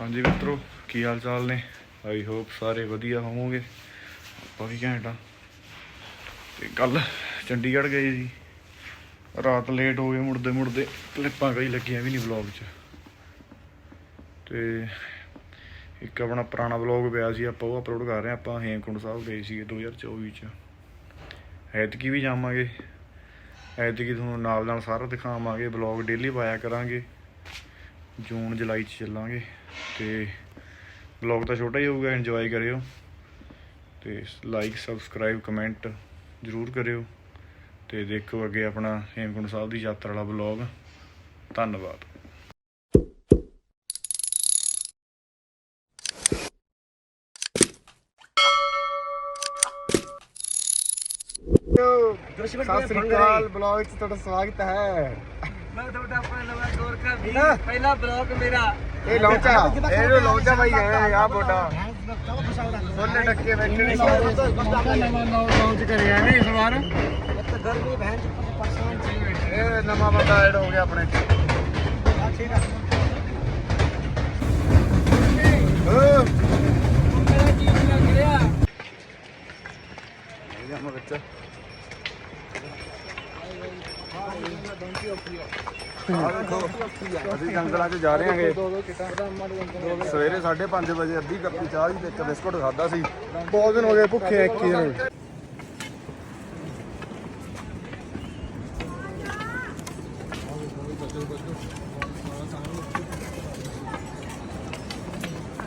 ਹਾਂਜੀ ਮਿੱਤਰੋ, ਕੀ ਹਾਲ ਚਾਲ ਨੇ? ਆਈ ਹੋਪ ਸਾਰੇ ਵਧੀਆ ਹੋਵੋਗੇ। ਆਪਾਂ ਵੀ ਘੈਂਟ ਆ। ਤੇ ਕੱਲ ਚੰਡੀਗੜ੍ਹ ਗਏ ਜੀ ਰਾਤ ਲੇਟ ਹੋ ਗਏ ਮੁੜਦੇ ਮੁੜਦੇ। ਕਲਿੱਪਾਂ ਕਈ ਲੱਗੀਆਂ ਵੀ ਨਹੀਂ ਵਲੌਗ 'ਚ। ਤੇ ਇੱਕ ਆਪਣਾ ਪੁਰਾਣਾ ਵਲੌਗ ਪਿਆ ਸੀ, ਆਪਾਂ ਉਹ ਅਪਲੋਡ ਕਰ ਰਹੇ ਹਾਂ। ਆਪਾਂ ਹੇਮਕੁੰਡ ਸਾਹਿਬ ਗਏ ਸੀਗੇ 2024 ਚ। ਐਤਕੀ ਵੀ ਜਾਵਾਂਗੇ। ਐਤਕੀ ਤੁਹਾਨੂੰ ਨਾਲ ਨਾਲ ਸਾਰਾ ਦਿਖਾਵਾਂਗੇ। ਵਲੌਗ ਡੇਲੀ ਪਾਇਆ ਕਰਾਂਗੇ। ਜੂਨ, ਜੁਲਾਈ ਚ ਚੱਲਾਂਗੇ ਤੇ ਵਲੌਗ ਤਾਂ ਛੋਟਾ ਹੀ ਹੋਊਗਾ ਇੰਜੋਏ ਕਰਿਓ ਤੇ ਲਾਈਕ ਸਬਸਕ੍ਰਾਈਬ ਕਮੈਂਟ ਜ਼ਰੂਰ ਕਰਿਓ ਤੇ ਦੇਖੋ ਅੱਗੇ ਆਪਣਾ ਹੇਮਕੁੰਡ ਸਾਹਿਬ ਦੀ ਯਾਤਰਾ ਵਾਲਾ ਵਲੌਗ ਧੰਨਵਾਦ। ਸਤਿ ਸ੍ਰੀ ਅਕਾਲ ਬਲੌਗ 'ਚ ਤੁਹਾਡਾ ਸਵਾਗਤ ਹੈ। ਮੈਂ ਤੁਹਾਡਾ ਨਵਾਂ ਗੋਰਖਾ ਵੀ ਪਹਿਲਾ ਬਲੌਗ ਮੇਰਾ। ਇਹ ਲੌਂਚਾ ਇਹ ਜੋ ਲੌਂਚਾ ਭਾਈ ਹੈ ਆ ਬੋਡਾ। ਫੁੱਲ ਟੱਕੇ ਨੇ ਲੌਂਚ ਕਰਿਆ ਨੇ ਇਸ ਵਾਰ। ਗਰਮੀ ਭੈਣ ਪਰਸੋਂ ਚ ਇਹ ਨਵਾਂ ਬੰਦਾ ਐਡ ਹੋ ਗਿਆ ਆਪਣੇ ਓ ਮੇਰਾ ਜੀਵ ਲੱਗ ਰਿਹਾ ਇਹ ਜਮਾ ਬੱਚਾ ਆ ਦੇਖੋ ਅਸੀਂ ਜੰਗਲਾਂ 'ਚ ਜਾ ਰਹੇ ਹਾਂਗੇ। ਸਵੇਰੇ 5:30 ਵਜੇ ਅੱਧੀ ਕੱਪੀ ਚਾਹ ਦੀ ਤੇ ਇੱਕ ਬਿਸਕੁਟ ਖਾਦਾ ਸੀ। ਬਹੁਤ ਦਿਨ ਹੋ ਗਏ ਭੁੱਖੇ ਇੱਕ ਹੀ ਦਿਨ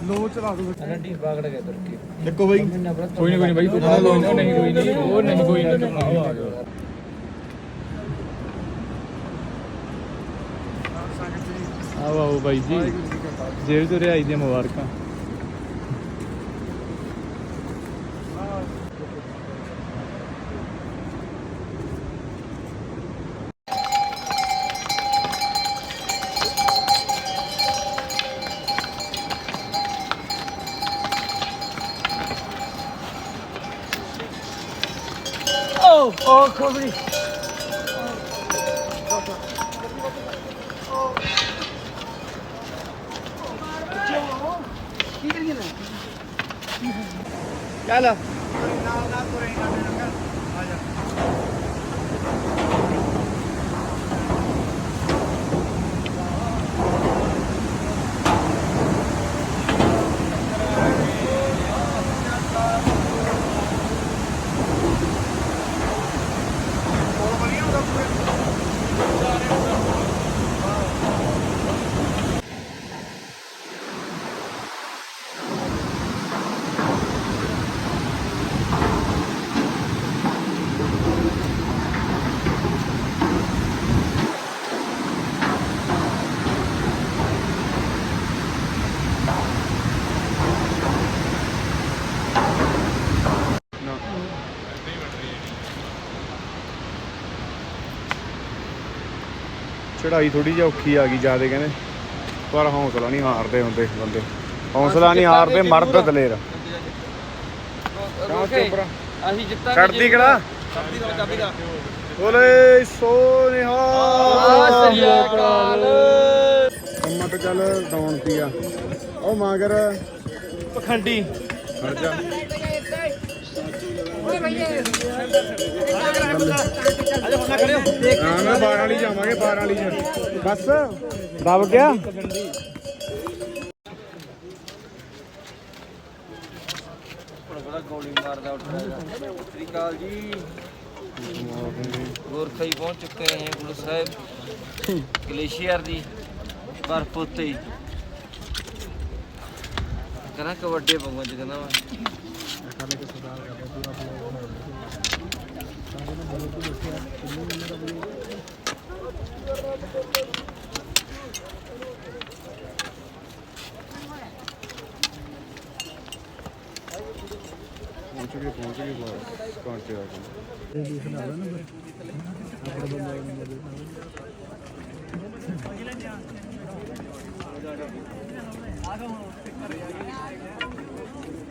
ਲੋ ਚਲਾ ਦੋ ਰੰਡੀ ਬਾਗੜ ਗਿਆ ਤੁਰਕੀ। ਦੇਖੋ ਬਾਈ। ਕੋਈ ਨਹੀਂ ਕੋਈ ਨਹੀਂ ਬਾਈ ਕੋਈ ਨਹੀਂ ਨਹੀਂ ਕੋਈ ਨਹੀਂ ਉਹ ਨਹੀਂ ਕੋਈ ਨਹੀਂ ਆ ਗਿਆ ਆਓ ਆਓ ਬਾਈ ਜੀ ਜੇਲ੍ਹ ਤੋਂ ਰਿਹਾਈ ਦੀਆਂ ਮੁਬਾਰਕਾਂ ਓ ਓ ਖੋਬਰੀ ਚੱਲ। ਚੜਾਈ ਥੋੜੀ ਜਿਹੀ ਔਖੀ ਆ ਗਈ ਜਿਆਦੇ ਕਹਿੰਦੇ। ਪਰ ਹੌਸਲਾ ਨਹੀਂ ਹਾਰਦੇ ਹੁੰਦੇ ਬੰਦੇ। ਹੌਸਲਾ ਨਹੀਂ ਹਾਰਦੇ ਮਰਦ ਦਲੇਰ। ਅਸੀਂ ਜਿੱਤਾਂਗੇ ਛੱਡਦੀ ਕਿਹੜਾ ਚਾਬੀ ਦਾ ਚਾਬੀ ਦਾ ਬੋਲੇ ਸੋ ਨਿਹਾਲ। ਸ੍ਰੀ ਅਕਾਲ। ਕੰਮਾਂ ਤੇ ਚੱਲ ਡਾਉਣ ਪੀਆ ਉਹ ਮਾਗਰ। ਪਖੰਡੀ। ਹਟ ਜਾ। ਹਾਂ ਮੈਂ 12 ਵਾਲੀ ਜਾਵਾਂਗੇ 12 ਵਾਲੀ ਚ ਬਸ। ਦਬ ਗਿਆ? ਬੜਾ ਗੋਲੀ ਮਾਰਦਾ ਉੱਠਦਾ ਸ੍ਰੀ ਅਕਾਲ ਜੀ। ਗੋਰਖਾ ਹੀ ਪਹੁੰਚ ਚੁੱਕੇ ਹੈ ਗੁਰੂ ਸਾਹਿਬ। ਗਲੇਸ਼ੀਅਰ ਦੀ ਬਰਫ ਉੱਤੇ ਹੀ। ਕਰਾਂ ਕਬੱਡੀ ਪਹੁੰਚ ਕਹਿੰਦਾ ਮੈਂ। ਪਹੁੰਚ ਗਏ ਪਹੁੰਚ ਗਏ ਬਸ ਘੰਟੇ ਆ ਗਏ ਦੇਖ ਲਾ ਨਾ ਨੰਬਰ ਆਪਣਾ ਬੰਦਾ ਨੰਬਰ ਦੇਣਾ ਆਗਾ ਹੁਣ ਕਰ ਰਿਹਾ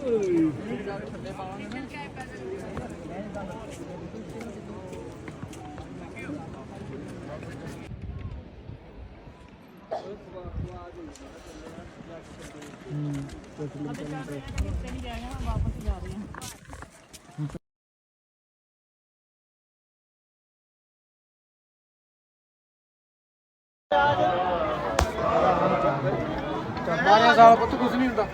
ਓਏ ਮੈਂ ਤਾਂ 12 ਸਾਲ ਪੁੱਤ ਕੁਝ ਨਹੀਂ ਹੁੰਦਾ।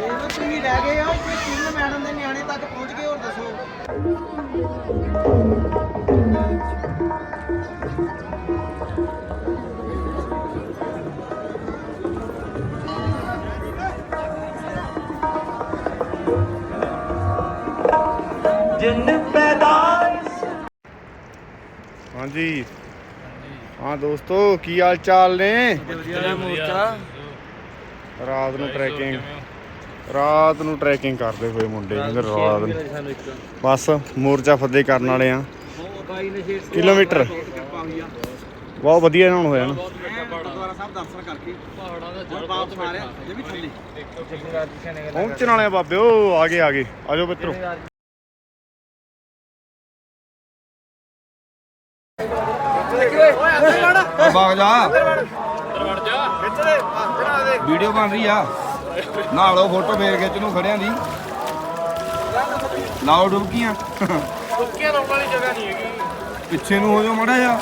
ਇਹ ਤਾਂ ਤੁਸੀਂ ਰਹਿ ਗਏ ਆ ਕਿ ਤਿੰਨ ਮੈਡਮ ਦੇ ਨਿਆਣੇ ਤੱਕ ਪਹੁੰਚ ਗਏ ਹੋਰ ਦੱਸੋ ਹਾਂਜੀ। ਹਾਂ ਦੋਸਤੋ ਕੀ ਹਾਲ ਚਾਲ ਨੇ? ਮੋਰਚਾ ਰਾਤ ਨੂੰ ਟਰੈਕਿੰਗ ਰਾਤ ਨੂੰ ਟਰੈਕਿੰਗ ਕਰਦੇ ਹੋਏ ਮੁੰਡੇ ਕਹਿੰਦੇ ਰਾਤ ਨੂੰ। ਬਸ ਮੋਰਚਾ ਫਤਿਹ ਕਰਨ ਵਾਲੇ ਆ। ਬਾਈ ਨੇ ਸ਼ੇਰ ਕਿਲੋਮੀਟਰ। ਕਿਰਪਾ ਹੋਈ ਆ ਬਹੁਤ ਵਧੀਆ ਇਹਨਾਂ ਨੂੰ ਹੋਇਆ ਨਾ। ਗੁਰਦੁਆਰਾ ਸਾਹਿਬ ਦਰਸ਼ਨ ਕਰਕੇ ਪਹਾੜਾਂ ਦਾ ਜਲ ਵਾਪਸ ਆ ਰਿਹਾ ਵੀ ਥੱਲੇ ਪਹੁੰਚਣ ਵਾਲੇ ਆ ਬਾਬੇ, ਉਹ ਆ ਗਏ ਆ ਗਏ। ਆਜੋ ਮਿੱਤਰੋ। ਭਾਗ ਜਾ। ਵੀਡੀਓ ਬਣ ਰਹੀ ਆ। ਨਾਲ ਉਹ ਫੋਟੋ, ਫੇਰ ਖਿੱਚ ਨੂੰ ਖੜਿਆਂ ਦੀ। ਲਾਓ ਡੁਬਕੀਆਂ। ਕੁੱਕੀਆਂ ਲਾਉਣ ਵਾਲੀ ਜਗ੍ਹਾ ਨਹੀਂ ਹੈਗੀ। ਪਿੱਛੇ ਨੂੰ ਹੋ ਜਾਓ ਮੜਾ ਜਾ